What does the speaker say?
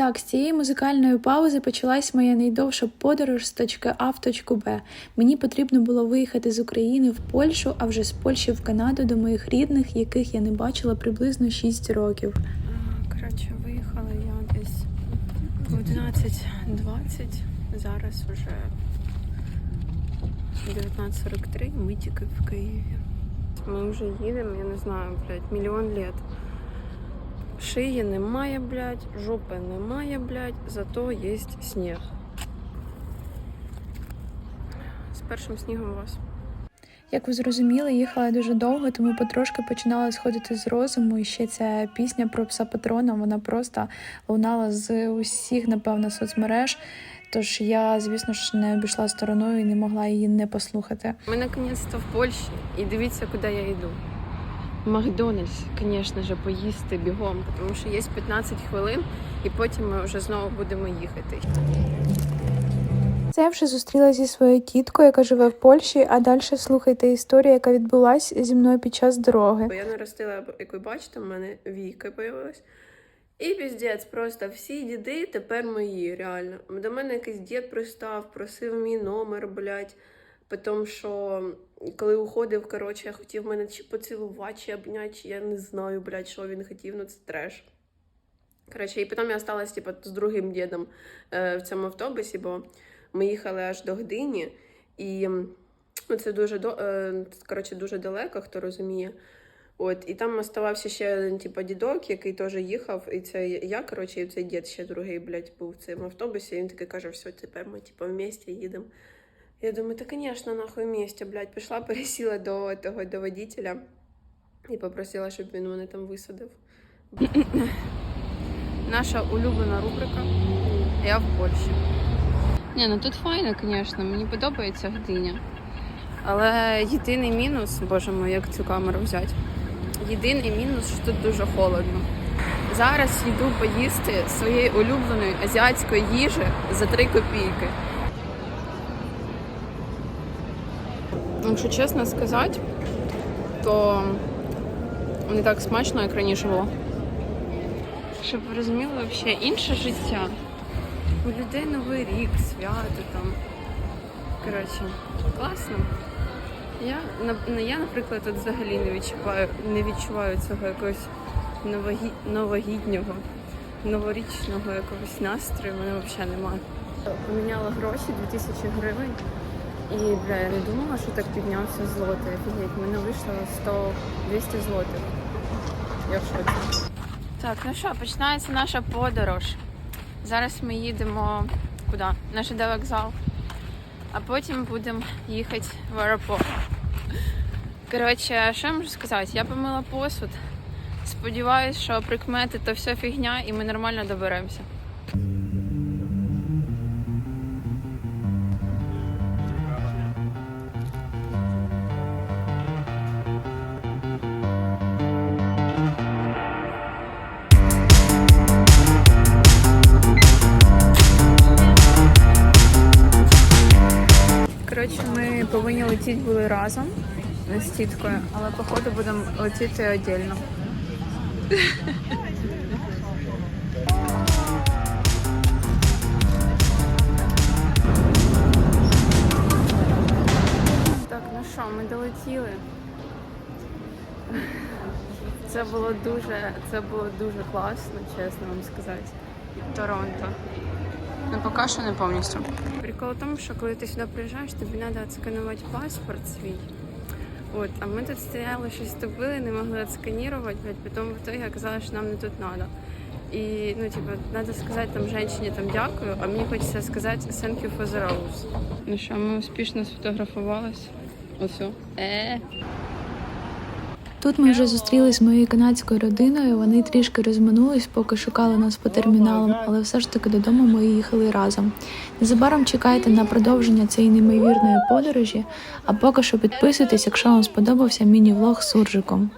так, з цієї музикальної паузи почалась моя найдовша подорож з точки А в точку Б. Мені потрібно було виїхати з України в Польщу, а вже з Польщі в Канаду до моїх рідних, яких я не бачила приблизно 6 років. Коротше, виїхала я десь в 11.20. Зараз вже 19.43, ми тільки в Києві. Ми вже їдемо, я не знаю, блядь, мільйон літ. Шиї немає, блядь, жопи немає, блядь, зато є сніг. З першим снігом вас. Як ви зрозуміли, їхала дуже довго, тому потрошки починала сходити з розуму. І ще ця пісня про пса патрона, вона просто лунала з усіх, напевно, соцмереж. Тож я, звісно ж, не обійшла стороною і не могла її не послухати. Ми наконець-то в Польщі і дивіться, куди я йду. Макдональдс, звісно ж, поїсти бігом, тому що є 15 хвилин, і потім ми вже знову будемо їхати. Це я вже зустрілася зі своєю тіткою, яка живе в Польщі, а далі слухайте історію, яка відбулася зі мною під час дороги. Я наростила, як ви бачите, в мене віка появилась. І піздець, просто всі діди тепер мої, реально. До мене якийсь дід пристав, просив мій номер, блядь. Тому що коли уходив, коротше, я хотів мене чи поцілувати, чи обняти, чи я не знаю, блядь, що він хотів, ну це треш. Коротше, і потім я осталась типу, з другим дідом е, в цьому автобусі, бо ми їхали аж до Гдині, і ну, це дуже до, е, коротше, дуже далеко, хто розуміє. От, і там оставався ще один, типу, дідок, який теж їхав, і це я, коротше, і цей дід ще другий, блядь, був в цьому автобусі, і він такий каже, все, тепер ми, типу, вместе їдемо. Я думаю, та, звісно, нахуй вместе, блядь, пішла, пересіла до того, до водителя і попросила, щоб він мене там висадив. Наша улюблена рубрика Я в Польщі. Ні, ну тут файно, звісно, мені подобається Гдиня. Але єдиний мінус, боже мой, як цю камеру взяти? Єдиний мінус, що тут дуже холодно. Зараз йду поїсти своєї улюбленої азіатської їжі за 3 копійки. Якщо чесно сказати, то не так смачно, як раніше було. Щоб ви розуміли, взагалі інше життя. У людей новий рік, свято там. Коротше, класно. Я, на- я, наприклад, от взагалі не відчуваю, не відчуваю цього якогось новогі, новогіднього, новорічного якогось настрою. Мене взагалі немає. Поміняла гроші 2000 гривень. І бля, я не думала, що так піднявся злотий. Офігеть, мене вийшло 100 200 злотих. Я в шоці. Так, ну що, починається наша подорож. Зараз ми їдемо куди? На ЖД вокзал. А потім будемо їхати в аеропорт. Коротше, що я можу сказати? Я помила посуд. Сподіваюсь, що прикмети то все фігня і ми нормально доберемося. Повинні летіти були разом з тіткою, але походу будемо летіти віддільно. Так, ну що, ми долетіли. Це було дуже, це було дуже класно, чесно вам сказати. Торонто. Ну, поки що не повністю. Прикол в тому, що коли ти сюди приїжджаєш, тобі треба отсканувати паспорт свій. От, а ми тут стояли, щось тупили, не могли отсканувати, потім в итоге оказалось, що нам не тут треба. І, ну, типа, треба сказати там женщині там дякую, а мені хочеться сказати thank you for the rose. Ну що, ми успішно сфотографувались. Ось. Е. Тут ми вже зустрілись з моєю канадською родиною. Вони трішки розминулись, поки шукали нас по терміналам, але все ж таки додому ми їхали разом. Незабаром чекайте на продовження цієї неймовірної подорожі. А поки що підписуйтесь, якщо вам сподобався міні-влог з суржиком.